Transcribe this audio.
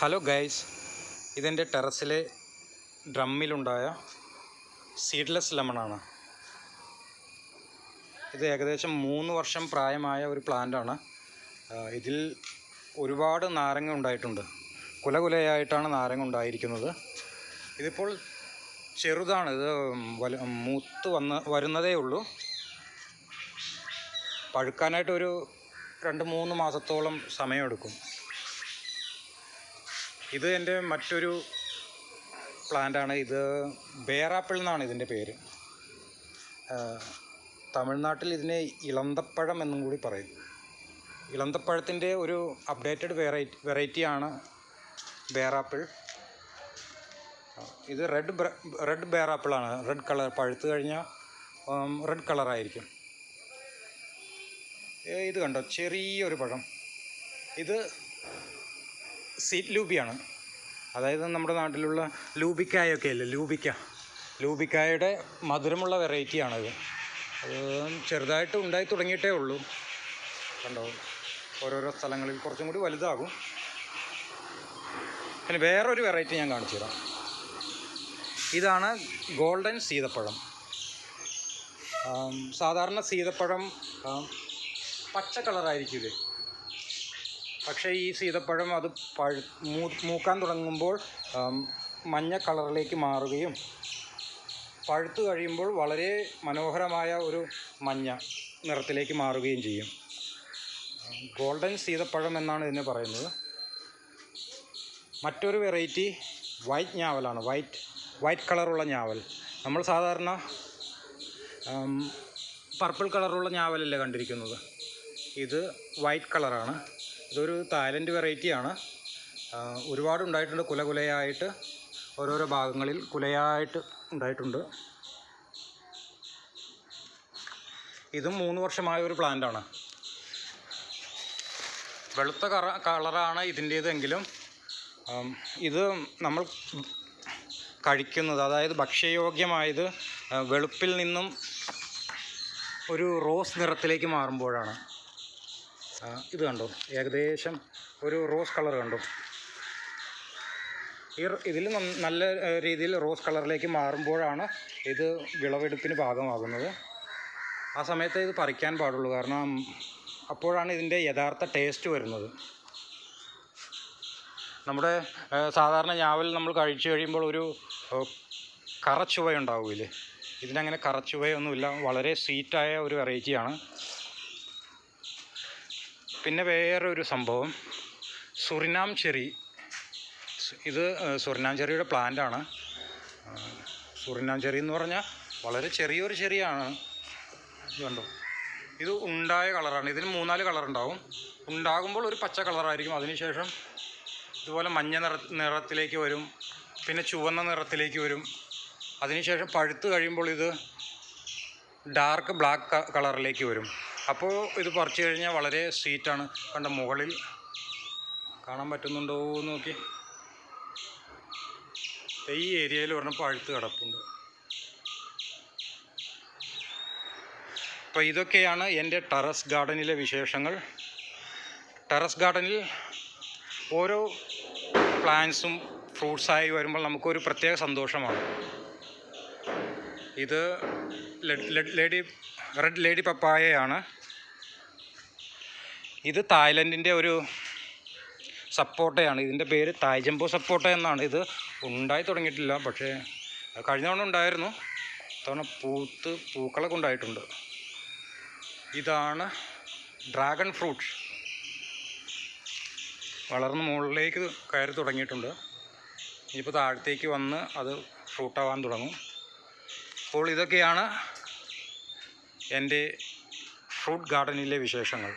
Hello guys ഇതെന്റെ ടെറസിലെ ഡ്രമ്മിലുണ്ടായ seedless ലെമണാണ് ഇത് ഏകദേശം മൂന്ന് വർഷം പ്രായമായ ഒരു പ്ലാന്റാണ് ഇതിൽ ഒരുപാട് നാരങ്ങ ഉണ്ടായിട്ടുണ്ട്. കുലകുലയായിട്ടാണ് നാരങ്ങ ഉണ്ടായിരിക്കുന്നത്. ഇതിപ്പോൾ ചെറുതാണ്. ഇത് വല മൂത്ത് വന്ന് വരുന്നതേ ഉള്ളൂ. പഴുക്കാനായിട്ട് ഒരു രണ്ട് മൂന്ന് മാസത്തോളം സമയമെടുക്കും. ഇത് എന്റെ മറ്റൊരു പ്ലാന്റാണ്. ഇത് ബേറാപ്പിൾ എന്നാണ് ഇതിന്റെ പേര്. തമിഴ്നാട്ടിൽ ഇതിനെ ഇളന്തപ്പഴം എന്നും കൂടി പറയും. ഇളന്തപ്പഴത്തിന്റെ ഒരു അപ്ഡേറ്റഡ് വെറൈറ്റി വെറൈറ്റിയാണ് ബേറാപ്പിൾ. ഇത് റെഡ് റെഡ് ബേറാപ്പിളാണ്. റെഡ് കളർ പഴുത്ത് കഴിഞ്ഞാൽ റെഡ് കളറായിരിക്കും. ഇത് കണ്ടോ? ചെറിയൊരു പഴം. ഇത് സീറ്റ് ലൂബിയാണ്. അതായത് നമ്മുടെ നാട്ടിലുള്ള ലൂബിക്കായൊക്കെ അല്ലേ ലൂബിക്ക. ലൂബിക്കായുടെ മധുരമുള്ള വെറൈറ്റിയാണത്. അത് ചെറുതായിട്ട് ഉണ്ടായി തുടങ്ങിയിട്ടേ ഉള്ളൂ. കണ്ടോ? ഓരോരോ സ്ഥലങ്ങളിൽ കുറച്ചും കൂടി വലുതാകും. പിന്നെ വേറൊരു വെറൈറ്റി ഞാൻ കാണിച്ചു തരാം. ഇതാണ് ഗോൾഡൻ സീതപ്പഴം. സാധാരണ സീതപ്പഴം പച്ച കളറായിരിക്കും കളറായിരിക്കില്ലേ പക്ഷേ ഈ സീതപ്പഴം അത് പഴു മൂക്കാൻ തുടങ്ങുമ്പോൾ മഞ്ഞ കളറിലേക്ക് മാറുകയും പഴുത്ത് കഴിയുമ്പോൾ വളരെ മനോഹരമായ ഒരു മഞ്ഞ നിറത്തിലേക്ക് മാറുകയും ചെയ്യും. ഗോൾഡൻ സീതപ്പഴം എന്നാണ് ഇതിനെ പറയുന്നത്. മറ്റൊരു വെറൈറ്റി വൈറ്റ് ഞാവലാണ്. വൈറ്റ് വൈറ്റ് കളറുള്ള ഞാവൽ. നമ്മൾ സാധാരണ പർപ്പിൾ കളറുള്ള ഞാവലല്ലേ കണ്ടിരിക്കുന്നത്? ഇത് വൈറ്റ് കളറാണ്. ഇതൊരു തായ്ലൻഡ് വെറൈറ്റിയാണ്. ഒരുപാട് ഉണ്ടായിട്ടുണ്ട്. കുല കുലയായിട്ട് ഓരോരോ ഭാഗങ്ങളിൽ കുലയായിട്ട് ഉണ്ടായിട്ടുണ്ട്. ഇതും മൂന്ന് വർഷമായ ഒരു പ്ലാന്റാണ്. വെളുത്ത കറ കളറാണ് ഇതിന്റേതെങ്കിലും. ഇത് നമ്മൾ കഴിക്കുന്നത് അതായത് ഭക്ഷ്യയോഗ്യമായത് വെളുപ്പിൽ നിന്നും ഒരു റോസ് നിറത്തിലേക്ക് മാറുമ്പോഴാണ്. ഇത് കണ്ടോ? ഏകദേശം ഒരു റോസ് കളർ കണ്ടോ? ഈ ഇതിൽ നല്ല രീതിയിൽ റോസ് കളറിലേക്ക് മാറുമ്പോഴാണ് ഇത് വിളവെടുപ്പിന് പാകമാകുന്നത് ആ സമയത്ത് ഇത് പറിക്കാൻ പാടുള്ളൂ. കാരണം അപ്പോഴാണ് ഇതിന്റെ യഥാർത്ഥ ടേസ്റ്റ് വരുന്നത്. നമ്മുടെ സാധാരണ ഞാവൽ നമ്മൾ കഴിച്ചു കഴിയുമ്പോൾ ഒരു ഏ, കറച്ചുവ ഉണ്ടാവില്ലേ ഇതിനങ്ങനെ കറച്ചുവയൊന്നുമില്ല. വളരെ സ്വീറ്റായ ഒരു വെറൈറ്റിയാണ്. പിന്നെ വേറൊരു സംഭവം. Surinam cherry. ഇത് സുറിനാം ചെറിയുടെ പ്ലാന്റാണ്. സുറിനാം ചെറി എന്ന് പറഞ്ഞാൽ വളരെ ചെറിയൊരു ചെറിയാണ്. കണ്ടോ ഇത് ഉണ്ടായ കളറാണ്. ഇതിന് മൂന്നാൽ കളർ ഉണ്ടാവും ഉണ്ടാകുമ്പോൾ ഒരു പച്ച കളറായിരിക്കും. അതിനുശേഷം ഇതുപോലെ മഞ്ഞ നിറ നിറത്തിലേക്ക് വരും. പിന്നെ ചുവന്ന നിറത്തിലേക്ക് വരും. അതിനുശേഷം പഴുത്ത് കഴിയുമ്പോൾ ഇത് ഡാർക്ക് ബ്ലാക്ക് കളറിലേക്ക് വരും. അപ്പോൾ ഇത് പറിച്ചു കഴിഞ്ഞാൽ വളരെ സ്വീറ്റാണ് കണ്ട മുകളിൽ കാണാൻ പറ്റുന്നുണ്ടോ എന്ന് നോക്കി. ഈ ഏരിയയിൽ പറഞ്ഞ പഴുത്ത് കിടപ്പുണ്ട്. അപ്പോൾ ഇതൊക്കെയാണ് എന്റെ ടെറസ് ഗാർഡനിലെ വിശേഷങ്ങൾ. ടെറസ് ഗാർഡനിൽ ഓരോ പ്ലാന്റ്സും ഫ്രൂട്ട്സായി വരുമ്പോൾ നമുക്കൊരു പ്രത്യേക സന്തോഷമാണ്. ഇത് ലെഡ് റെഡ് ലേഡി പപ്പായയാണ് ഇത് തായ്ലൻഡിന്റെ ഒരു സപ്പോട്ടയാണ് ഇതിന്റെ പേര് തായ്ജംബോ സപ്പോട്ട എന്നാണ്. ഇത് ഉണ്ടായി തുടങ്ങിയിട്ടില്ല പക്ഷേ കഴിഞ്ഞ തവണ ഉണ്ടായിരുന്നു. തവണ പൂത്ത് പൂക്കളൊക്കെ ഉണ്ടായിട്ടുണ്ട്. ഇതാണ് ഡ്രാഗൺ ഫ്രൂട്ട് വളർന്ന് മുകളിലേക്ക് കയറി തുടങ്ങിയിട്ടുണ്ട്. ഇനിയിപ്പോൾ താഴത്തേക്ക് വന്ന് അത് ഫ്രൂട്ടാവാൻ തുടങ്ങും. അപ്പോൾ ഇതൊക്കെയാണ് എന്റെ ഫ്രൂട്ട് ഗാർഡനിലെ വിശേഷങ്ങൾ.